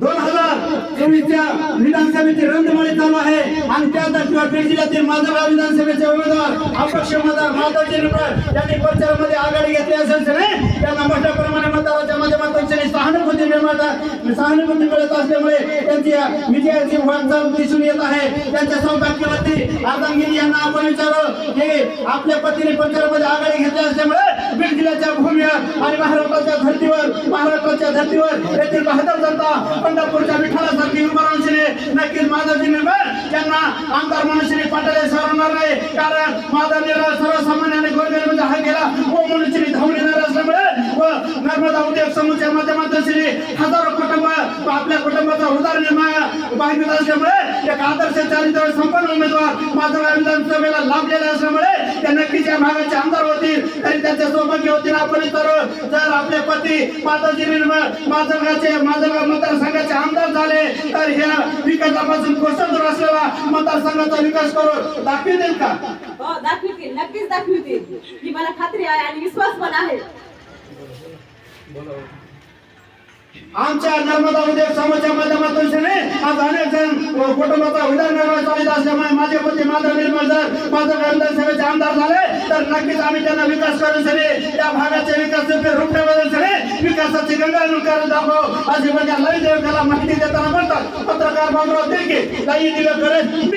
दोन हजार चोवीसच्या विधानसभेची रणधुमाळी चालू आहे. आणि त्या धर्तीवर बीड जिल्ह्यातील माजलगाव विधानसभेचे उमेदवार अपक्ष मतदार माधव निंबाळ यांनी प्रचारामध्ये आघाडी घेतली असेल सगळे त्यांना मोठ्या प्रमाणात मतदाराच्या माध्यमातून सहानुभूती निर्माण सहानुभूती मिळत असल्यामुळे त्यांची विजयाची वाटचाल दिसून येत आहे. त्यांच्या सौभाग्यवती आदमगिरी यांना आपण विचारू हे आपल्या पतीने प्रचारामध्ये आघाडी घेतली असल्यामुळे बीड जिल्ह्याच्या भूमीवर आणि महाराष्ट्राच्या महाराष्ट्राच्या धर्तीवर येथील बहादर जनता पंढरपूरच्या विठ्ठलासारखी उभारणशीने नक्कीच माधवजी निर्मळ यांना आमदार मनुष्यनी पाटील सरणार नाही. कारण माधव निर्मळ सर्वसामान्याने गोरगरीबाचा हा गेला व मनुष्यनी धावून येणार असल्यामुळे व नर्मदा उद्योग समूहाच्या माध्यमातून श्री हजारो कुटुंब आपल्या कुटुंबाचा उदार निर्माण बांधत असल्यामुळे एक आदर्श चारित्र संपन्न उमेदवार माझा विधानसभेला लाभलेला असल्यामुळे त्या नक्कीच या भागाचे आमदार होतील. सौभाग्य होतील आपण तर जर आपले पती माताजी निर्मळ माजलगावचे माजलगाव मतदारसंघाचे आमदार झाले तर ह्या विकासापासून कोसळ दूर असलेला मतदारसंघाचा विकास करून दाखवतील का? हो दाखवतील. नक्कीच दाखवतील. ही मला खात्री आहे आणि विश्वास पण आहे. आमच्या नर्मदा उद्योग समाजाच्या माध्यमातून आज अनेक जण कुटुंबाचा चालित असल्यामुळे माझे पती माधव निर्मळ जर माझं विधानसभेचे आमदार झाले तर नक्कीच आम्ही त्यांना विकास करून सगळे त्या भागाचे विकास रूपे बदल सगळे विकासाची गंगा करून दाखव. असे म्हणजे लई देवकाला माहिती देताना म्हणतात. पत्रकार बाबुराव काही दिलं करेल